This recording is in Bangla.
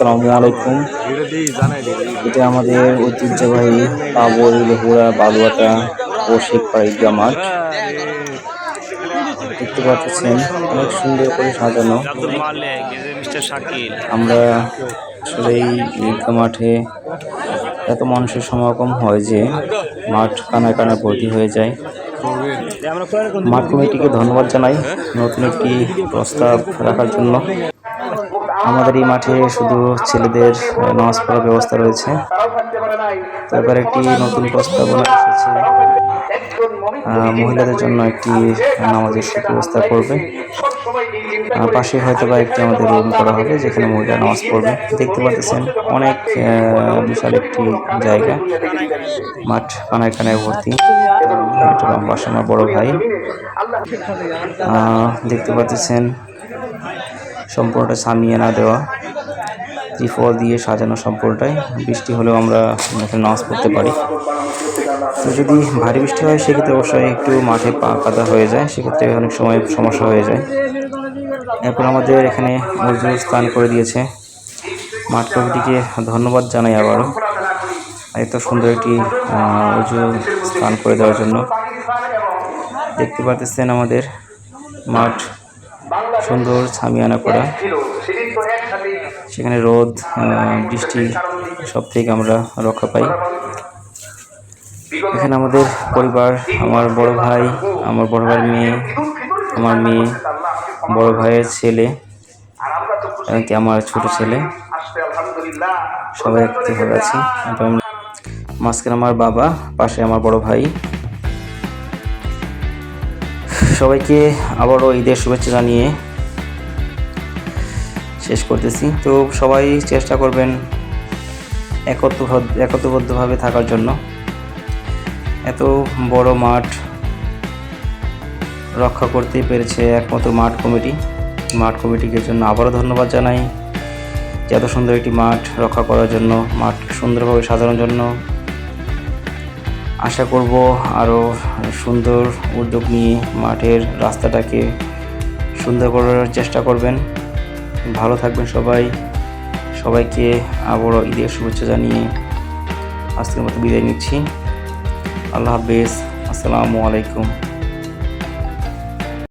আসসালামু আলাইকুম। এটা আমাদের ঐতিহ্যবাহী পাবল লেহুরা বালুয়াটা ও শেখপাড়া ঈদগা মাঠ দেখতে পাচ্ছেন, অনেক সুন্দর করে সাজানো। আমরা আসলে এই ঈদগা মাঠে এত মানুষের সমাগম হয় যে মাঠ কানায় কানায় ভর্তি হয়ে যায়। মাঠ কমিটিকে ধন্যবাদ জানাই নতুন একটি প্রস্তাব রাখার জন্য। আমাদের এই মাঠে শুধু ছেলেদের নামাজ পড়ার ব্যবস্থা রয়েছে। তো এবার একটি নতুন প্রস্তাবনা এসেছে। মহিলাদের জন্য একটি নামাজের সুব্যবস্থা করবে। পাশে হয়তো বা একটি আমাদের রুম করা হবে যেখানে মহিলা নামাজ পড়বে। দেখতে পাচ্ছেন অনেক বিশাল একটি জায়গা। মাঠ কানায় কানায় ভর্তি এটা আমার বড় ভাই। দেখতে পাচ্ছেন সম্পূর্ণটা সামিয়ে না দেওয়া। ত্রিফল দিয়ে সাজানো সম্পূর্ণটাই। বৃষ্টি হলেও আমরা এখানে নামাজ পড়তে পারি। তো যদি ভারী বৃষ্টি হয়, সেক্ষেত্রে অবশ্যই একটু মাঠে পা কাদা হয়ে যায়। সেক্ষেত্রে অনেক সময় সমস্যা হয়ে যায়। এরপর আমাদের এখানে মজদুর স্থান করে দিয়েছে। মাঠ কমিটিকে ধন্যবাদ জানাই আবারও। এত সুন্দর একটি উঁচু স্থান করে দেওয়ার জন্য। দেখতে পাচ্ছেন আমাদের মাঠ সুন্দর ছামিয়ানা করা। সেখানে রোদ বৃষ্টি সব থেকে আমরা রক্ষা পাই। এখানে আমাদের পরিবার, আমার বড় ভাই, আমার বড় ভাইয়ের মেয়ে, আমার মেয়ে, বড় ভাইয়ের ছেলে, এমনকি আমার ছোট ছেলে। সবাই একত্রে আছি মাঝখানে আমার বাবা, পাশে আমার বড় ভাই। সবাইকে আবারও ঈদের শুভেচ্ছা জানিয়ে শেষ করতেছি। তো সবাই চেষ্টা করবেন একত্র একত্রবদ্ধভাবে থাকার জন্য। এত বড় মাঠ রক্ষা করতে পেরেছে একমাত্র মাঠ কমিটি। মাঠ কমিটিকে জন্য আবারও ধন্যবাদ জানাই। যে এত সুন্দর একটি মাঠ রক্ষা করার জন্য, মাঠ সুন্দরভাবে সাজানোর জন্য আশা করব আরও সুন্দর উদ্যোগ নিয়ে মাঠের রাস্তাটাকে সুন্দর করার চেষ্টা করবেন। ভালো থাকবেন সবাই। সবাইকে আবারও ঈদের শুভেচ্ছা জানিয়ে আজকের মতো বিদায় নিচ্ছি। আল্লাহ হাফেজ। আসসালামু আলাইকুম।